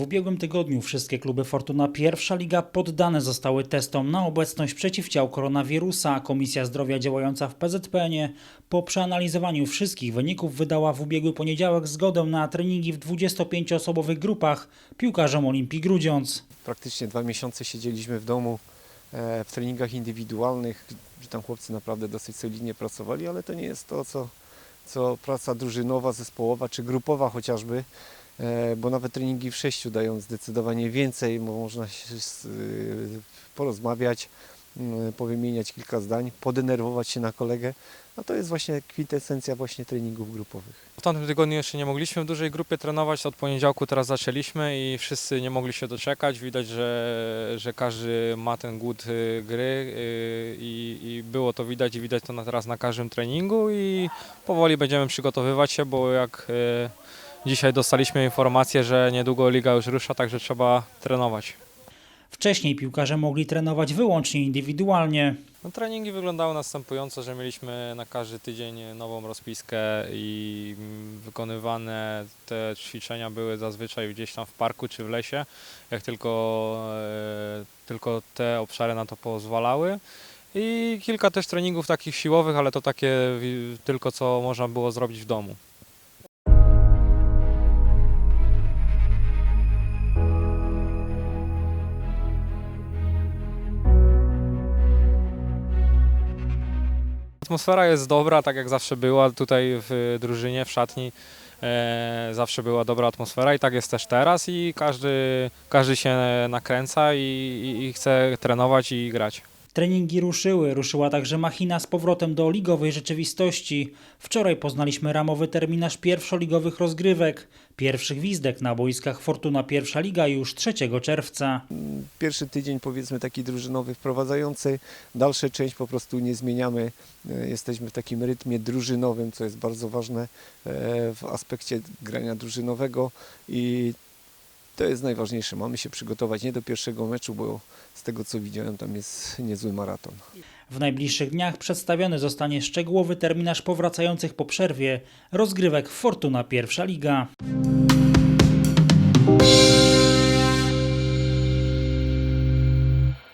ubiegłym tygodniu wszystkie kluby Fortuna Pierwsza Liga poddane zostały testom na obecność przeciwciał koronawirusa. Komisja Zdrowia działająca w PZPN po przeanalizowaniu wszystkich wyników wydała w ubiegły poniedziałek zgodę na treningi w 25-osobowych grupach piłkarzom Olimpii Grudziądz. Praktycznie dwa miesiące siedzieliśmy w domu e, w treningach indywidualnych, gdzie tam chłopcy naprawdę dosyć solidnie pracowali, ale to nie jest to, co, co praca drużynowa, zespołowa czy grupowa chociażby, bo nawet treningi w sześciu dają zdecydowanie więcej, bo można się y, porozmawiać, y, powymieniać kilka zdań, podenerwować się na kolegę, a to jest właśnie kwintesencja właśnie treningów grupowych. W tamtym tygodniu jeszcze nie mogliśmy w dużej grupie trenować, od poniedziałku teraz zaczęliśmy i wszyscy nie mogli się doczekać. Widać, że, że każdy ma ten głód y, gry y, i, i było to widać i widać to teraz na każdym treningu i powoli będziemy przygotowywać się, bo jak y, dzisiaj dostaliśmy informację, że niedługo liga już rusza, także trzeba trenować. Wcześniej piłkarze mogli trenować wyłącznie indywidualnie. No, treningi wyglądały następująco, że mieliśmy na każdy tydzień nową rozpiskę i wykonywane te ćwiczenia były zazwyczaj gdzieś tam w parku czy w lesie, jak tylko, e, tylko te obszary na to pozwalały. I kilka też treningów takich siłowych, ale to takie tylko co można było zrobić w domu. Atmosfera jest dobra, tak jak zawsze była tutaj w drużynie, w szatni. E, zawsze była dobra atmosfera i tak jest też teraz i każdy, każdy się nakręca i, i, i chce trenować i grać. Treningi ruszyły, ruszyła także machina z powrotem do ligowej rzeczywistości. Wczoraj poznaliśmy ramowy terminarz pierwszoligowych rozgrywek. Pierwszy gwizdek na boiskach Fortuna Pierwsza Liga już 3 czerwca. pierwszy tydzień powiedzmy taki drużynowy wprowadzający, dalsza część po prostu nie zmieniamy. E, Jesteśmy w takim rytmie drużynowym, co jest bardzo ważne e, w aspekcie grania drużynowego i to jest najważniejsze. Mamy się przygotować nie do pierwszego meczu, bo z tego co widziałem tam jest niezły maraton. W najbliższych dniach przedstawiony zostanie szczegółowy terminarz powracających po przerwie rozgrywek Fortuna Pierwsza Liga.